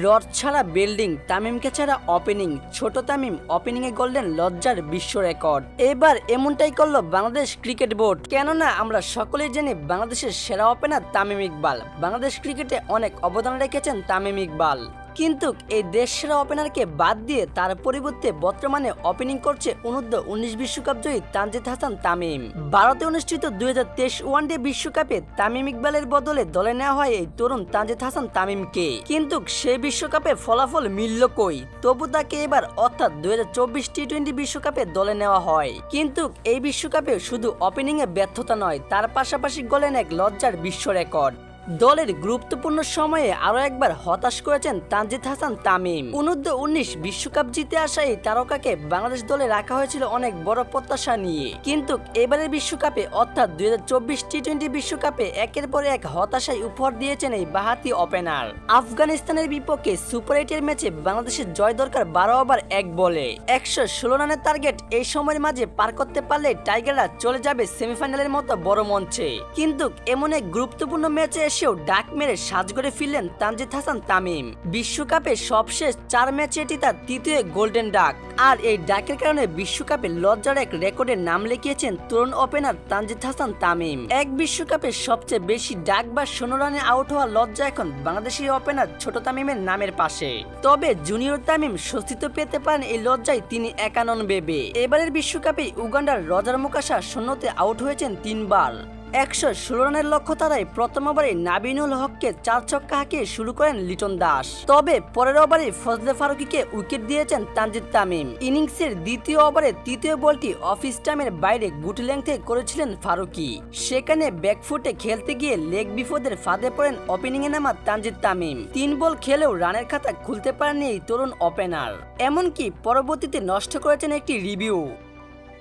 Rod ছাড়া building তামিমকে ছাড়া opening ছোট তামিম ওপেনিং এ করলেন লজ্জার বিশ্ব রেকর্ড। এবার এমনটাই করল বাংলাদেশ ক্রিকেট বোর্ড। কেননা আমরা সকলেই জানি বাংলাদেশের সেরা ওপেনার তামিম ইকবাল। বাংলাদেশ ক্রিকেটে অনেক অবদান রেখেছেন তামিম ইকবাল। কিন্তু এই দেশ সেরা ওপেনারকে বাদ দিয়ে তার পরিবর্তে বর্তমানে ওপেনিং করছে অনূর্ধ্ব উনিশ বিশ্বকাপ জয়ী তানজিদ হাসান তামিম। ভারতে অনুষ্ঠিত দুই হাজার তেইশ ওয়ানডে বিশ্বকাপে তামিম ইকবালের বদলে দলে নেওয়া হয় এই তরুণ তানজিদ হাসান তামিমকে। কিন্তু সেই বিশ্বকাপে ফলাফল মিলল কই? তবু তাকে এবার অর্থাৎ দুই হাজার চব্বিশ টি টোয়েন্টি বিশ্বকাপে দলে নেওয়া হয়। কিন্তু এই বিশ্বকাপে শুধু ওপেনিংয়ে ব্যর্থতা নয়, তার পাশাপাশি গলেন এক লজ্জার বিশ্ব রেকর্ড। দলের গুরুত্বপূর্ণ সময়ে আরও একবার হতাশ করেছেন তানজিদ হাসান তামিম। অনূর্ধ্ব উনিশ বিশ্বকাপ জিতে আসা এই তারকাকে বাংলাদেশ দলে রাখা হয়েছিল অনেক বড় প্রত্যাশা নিয়ে। কিন্তু এবারের বিশ্বকাপে, অর্থাৎ দুই হাজার চব্বিশ টি টোয়েন্টি বিশ্বকাপে একের পর এক হতাশায় উপহার দিয়েছেন এই বাহাতি ওপেনার। আফগানিস্তানের বিপক্ষে সুপার এইটের ম্যাচে বাংলাদেশের জয় দরকার বারো ওভার এক বলে। একশো ষোলো রানের টার্গেট এই সময়ের মাঝে পার করতে পারলে টাইগাররা চলে যাবে সেমিফাইনালের মতো বড় মঞ্চে। কিন্তু এমন এক গুরুত্বপূর্ণ ম্যাচে এসেও ডাক মেরে সাজ করে ফিরলেন তানজিদ হাসান তামিম। বিশ্বকাপে সবশেষ চার ম্যাচে এটি তার তৃতীয় গোল্ডেন ডাক। আর এই ডাকের কারণে বিশ্বকাপে লজ্জার এক রেকর্ডের নাম লিখিয়েছেন তরুণ ওপেনার তানজিদ হাসান তামিম। এক বিশ্বকাপে সবচেয়ে বেশি ডাক বা ষোলো রানে আউট হওয়া লজ্জা এখন বাংলাদেশি ওপেনার ছোট তামিমের নামের পাশে। তবে জুনিয়র তামিম স্বস্তিত্ব পেতে পারেন এই লজ্জায় তিনি একানন বেবে। এবারের বিশ্বকাপে উগান্ডার রজার মুকাশা শূন্যতে আউট হয়েছেন তিনবার। একশো ষোলো রানের লক্ষ্য তারাই প্রথম ওভারে নাবিনুল হককে চার ছক্কা হাঁকিয়ে শুরু করেন লিটন দাস। তবে পরের ওভারে ফজলে ফারুকিকে উইকেট দিয়েছেন তানজিদ তামিম। ইনিংসের দ্বিতীয় ওভারে তৃতীয় বলটি অফিস টাইমের বাইরে গুটি লেংথে করেছিলেন ফারুকি। সেখানে ব্যাকফুটে খেলতে গিয়ে লেগ বিফোদের ফাঁদে পড়েন ওপেনিংয়ে নামা তানজিদ তামিম। তিন বল খেলেও রানের খাতা খুলতে পারেননি এই তরুণ ওপেনার। এমনকি পরবর্তীতে নষ্ট করেছেন একটি রিভিউ।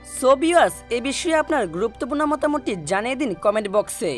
সো এ বিষয়ে আপনার গুরুত্বপূর্ণ মতামতটি জানিয়ে দিন কমেন্ট বক্সে।